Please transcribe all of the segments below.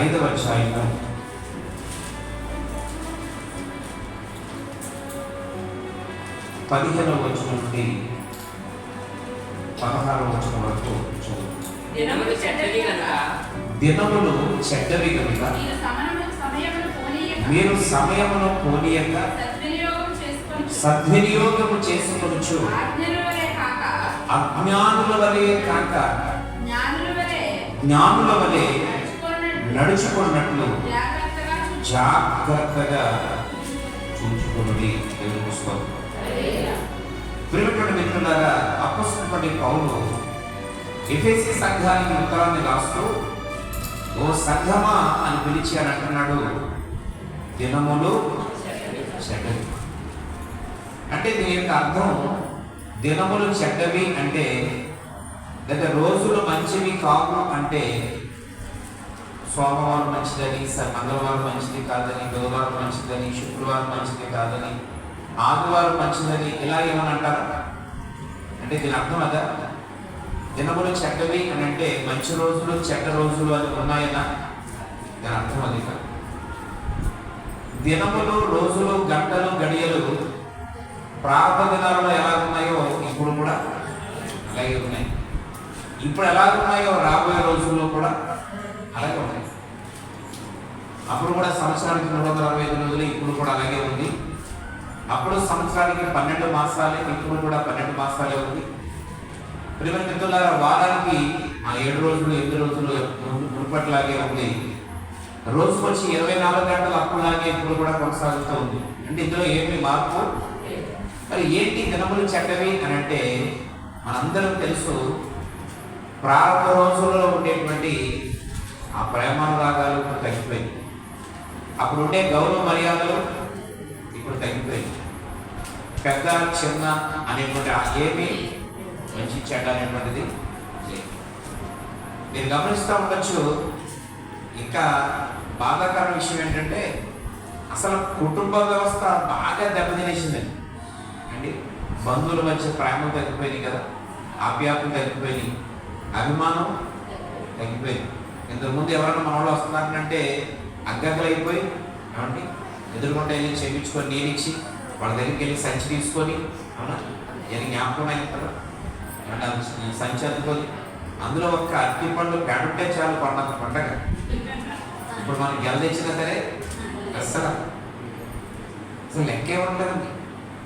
ఐదవ అధ్యాయము. పదిహేనవ వచనం నుండి పదహారవ వచనం వరకు దినములు చెడ్డవి కనుక మీరు సమయమును పోనీయక సద్వినియోగము కాక. అజ్ఞానుల వలె కాక జ్ఞానుల వలె నడుచుకున్నట్లు జాగ్రత్తగా చూచు. జాగ్రత్తగా చూచుకున్నది దేవుని పుస్తకం ప్రియమైన మిత్రులారా అపస్తుపడి పౌలు ఎఫెసి సంఘానికి ఉత్తరాన్ని రాస్తూ ఓ సంఘమా అని పిలిచి అని అంటున్నాడు. దినములు చెడ్డవి. అంటే దీని యొక్క అర్థం దినములు చెడ్డవి అంటే లేదా రోజులు మంచివి కావు అంటే సోమవారం మంచిదని మంగళవారం మంచిది కాదని బుధవారం మంచిదని శుక్రవారం మంచిది కాదని ఆదివారం మంచిదని ఇలా ఏమని అంటారు అంటే దీని అర్థం అదా? దినములు చెడ్డవి అని అంటే మంచి రోజులు చెడ్డ రోజులు అని ఉన్నాయనా దాని అర్థం అది కాదు. దినములు రోజులు గంటలు గడియలు ప్రారంభ దినాలలో ఎలా ఉన్నాయో ఇప్పుడు కూడా అలాగే ఉన్నాయి. ఇప్పుడు ఎలా ఉన్నాయో రాబోయే రోజుల్లో కూడా అలాగే ఉన్నాయి అప్పుడు కూడా సంవత్సరానికి మూడు వందల అరవై ఐదు రోజులు ఇప్పుడు కూడా అలాగే ఉంది. అప్పుడు సంవత్సరానికి పన్నెండు మాసాలే ఇప్పుడు కూడా పన్నెండు మాసాలే ఉంది. ప్రియ మిత్రులారా వారానికి ఆ ఏడు రోజులు ఎనిమిది రోజులు మునుపట్లాగే ఉంది. రోజు వచ్చి ఇరవై నాలుగు గంటలు అప్పుడులాగే ఇప్పుడు కూడా కొనసాగుతూ ఉంది. అంటే ఇందులో ఏమి మార్పు? మరి ఏంటి దినములు చెడ్డవి అని అంటే మనందరం తెలుసు ప్రారంభ రోజుల్లో ఉండేటువంటి ఆ ప్రేమానురాగాలు ఇప్పుడు తగ్గిపోయింది అప్పుడు ఉండే గౌరవ మర్యాదలు ఇప్పుడు తగ్గిపోయింది. పెద్ద చిన్న అనేటువంటి ఏమీ ఏమి మంచి చెడ్డ అనేటువంటిది లేదు. మీరు గమనిస్తూ ఉండొచ్చు ఇంకా బాధాకర విషయం ఏంటంటే అసలు కుటుంబ వ్యవస్థ బాగా దెబ్బతినేసిందండి అండి బంధువుల మధ్య ప్రేమ తగ్గిపోయింది కదా ఆప్యాపం తగ్గిపోయింది అభిమానం తగ్గిపోయింది. ఇంతకుముందు ఎవరైనా మనలో వాళ్ళు వస్తున్నారంటే అగ్గగలు అయిపోయి ఏమండి? ఎదురుకుంటే వెళ్ళి చేయించుకొని నేను ఇచ్చి వాళ్ళ దగ్గరికి వెళ్ళి సంచి తీసుకొని అవునా? నేను జ్ఞాపకం అయిన తర్వాత సంచి అందుకొని అందులో ఒక్క అరటి పండు పెడుంటే చాలు పండగ పండగ. ఇప్పుడు మనకి గెల తెచ్చినా సరే అస్సలు. అసలు లెక్కే ఉండదండి.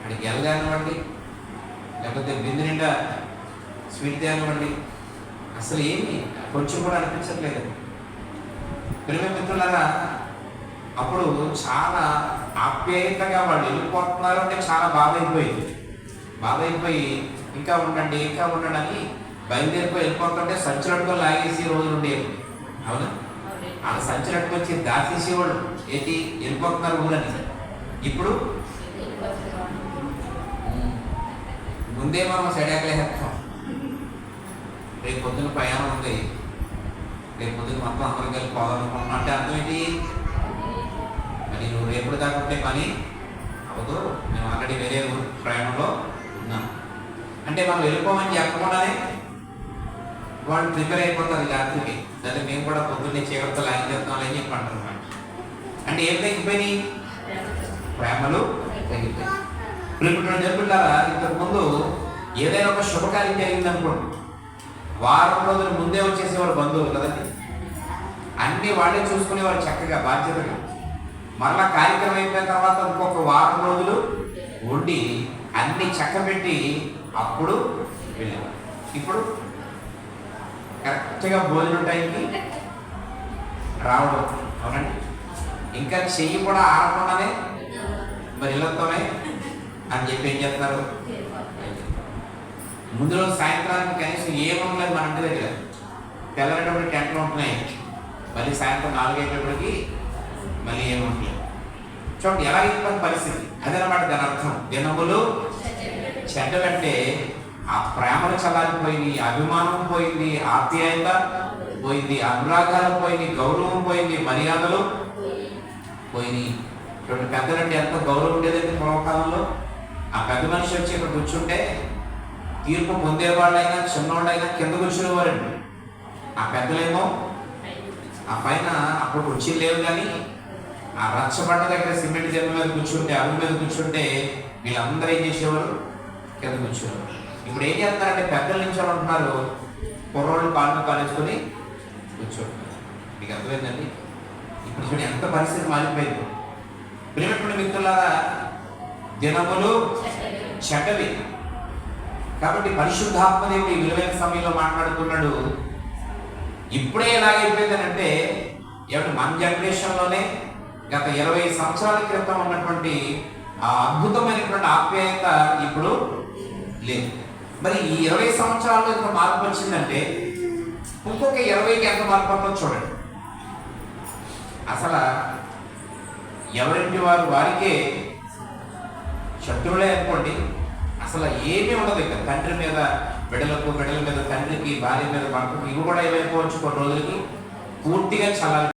అది గెల కానివ్వండి లేకపోతే బిందు నిండా స్వీట్ కానివ్వండి అసలు ఏమి కొంచెం కూడా అనిపించట్లేదు ప్రేమ మిత్రులారా అప్పుడు చాలా ఆప్యాయతగా వాళ్ళు వెళ్ళిపోతున్నారు అంటే చాలా బాధ అయిపోయింది బాధ అయిపోయి ఇంకా ఉండండి ఇంకా ఉండండి అని బయలుదేరిపోయి వెళ్ళిపోతుంటే సంచులట్టుకొని లాగేసి రోజులు ఉండేవి అవునా? ఆ సంచులట్టుకు వచ్చి దాచేసేవాడు ఏంటి? వెళ్ళిపోతున్నారు ఊరని ఇప్పుడు? ముందే మనం సెడాకలేస్తాం రేపు పొద్దున ప్రయాణం ఉంది. రేపు పొద్దున మొత్తం అందరం కలిసి పోవాలనుకుంటున్నాం అంటే అర్థం ఏంటి మరి నువ్వు రేపు దాకా ఉంటే పని అవదు మేము ఆల్రెడీ వేరే ఊరు ప్రయాణంలో ఉన్నాం అంటే మనం వెళ్ళిపోమని చెప్పకుండానే వాళ్ళు ప్రిపేర్ అయిపోతారు రాత్రికి దాన్ని మేము కూడా పొద్దున్నే చీకటితో లైన్ చేస్తాం అని చెప్పి అంటున్నాం అంటే ఏం తగ్గిపోయినాయి ప్రేమలు తగ్గిపోయి ఇప్పుడు చెప్పుంటారా ఇంతకు ముందు ఏదైనా ఒక శుభకార్యం జరిగిందనుకోండి వారం రోజుల ముందే వచ్చేసేవాడు బంధువులు కదండి. అన్ని వాళ్ళే చూసుకునేవారు చక్కగా బాధ్యతగా మరలా కార్యక్రమం అయిపోయిన తర్వాత ఇంకొక వారం రోజులు ఉండి అన్ని చక్కబెట్టి అప్పుడు వెళ్ళేవారు ఇప్పుడు కరెక్ట్గా భోజనం టైంకి రావడం. అవునండి. ఇంకా చెయ్యి కూడా ఆడకుండానే మరి ఇళ్ళతోనే అని చెప్పి ఏం చేస్తారు? ముందు రోజు సాయంత్రానికి కనీసం ఏముండలేదు మన ఇంటి దగ్గర. తెల్లరేటప్పుడు టెంట్లు ఉంటున్నాయి. మళ్ళీ సాయంత్రం నాలుగైటప్పటికి మళ్ళీ ఏముంటలేదు చూడండి ఎలా అయిపోయిన పరిస్థితి? అదనమాట దాని అర్థం. దినములు చెడ్డలంటే ఆ ప్రేమలు చల్లారిపోయింది అభిమానం పోయింది ఆప్యాయత పోయింది అనురాగాలు పోయింది గౌరవం పోయింది మర్యాదలు పోయినాయి. చూడండి పెద్దలంటే ఎంత గౌరవం ఉండేదండి పూర్వకాలంలో? ఆ పెద్ద మనిషి వచ్చి ఇక్కడ కూర్చుంటే తీర్పు పొందేవాళ్ళైనా చిన్నవాళ్ళైనా కింద వారండి ఆ పెద్దలేమో ఆ పైన అప్పుడు కుర్చీలు లేవు కానీ ఆ రచ్చబండ దగ్గర సిమెంట్ జన్మ మీద కూర్చుంటే అరుగు మీద కూర్చుంటే వీళ్ళందరూ ఏం చేసేవారు? కింద కూర్చోవారు ఇప్పుడు ఏం చేస్తున్నారంటే పెద్దల నుంచి అంటున్నారు ఉంటున్నారు కుర్రోళ్ళు కాళ్ళు కాలేసుకొని కూర్చోండి మీకు అర్థమైందండి? ఇప్పుడు చూడండి ఎంత పరిస్థితి మారిపోయింది. ప్రియమైన మిత్రులారా దినములు చెడ్డవి. కాబట్టి పరిశుద్ధాత్మదేవుడు ఈ విలువైన సమయంలో మాట్లాడుతున్నాడు. ఇప్పుడే ఎలాగైపోయిందనంటే ఏమంటే మన జనరేషన్లోనే గత ఇరవై సంవత్సరాల క్రితం ఉన్నటువంటి ఆ అద్భుతమైనటువంటి ఆప్యాయత ఇప్పుడు లేదు. మరి ఈ ఇరవై సంవత్సరాల్లో ఇంత మార్పు వచ్చిందంటే ఇంకొక ఇరవైకి ఎంత మార్పు ఉందో చూడండి. అసలు ఎవరింటి వారు వారికే శత్రువులే అనుకోండి అసలు ఏమీ ఉండదు ఇక తండ్రి మీద బిడ్డలకు బిడ్డల మీద తండ్రికి భార్య మీద భర్తకు ఇవి కూడా ఏమైపోవచ్చు? కొన్ని రోజులకి పూర్తిగా చల్లారి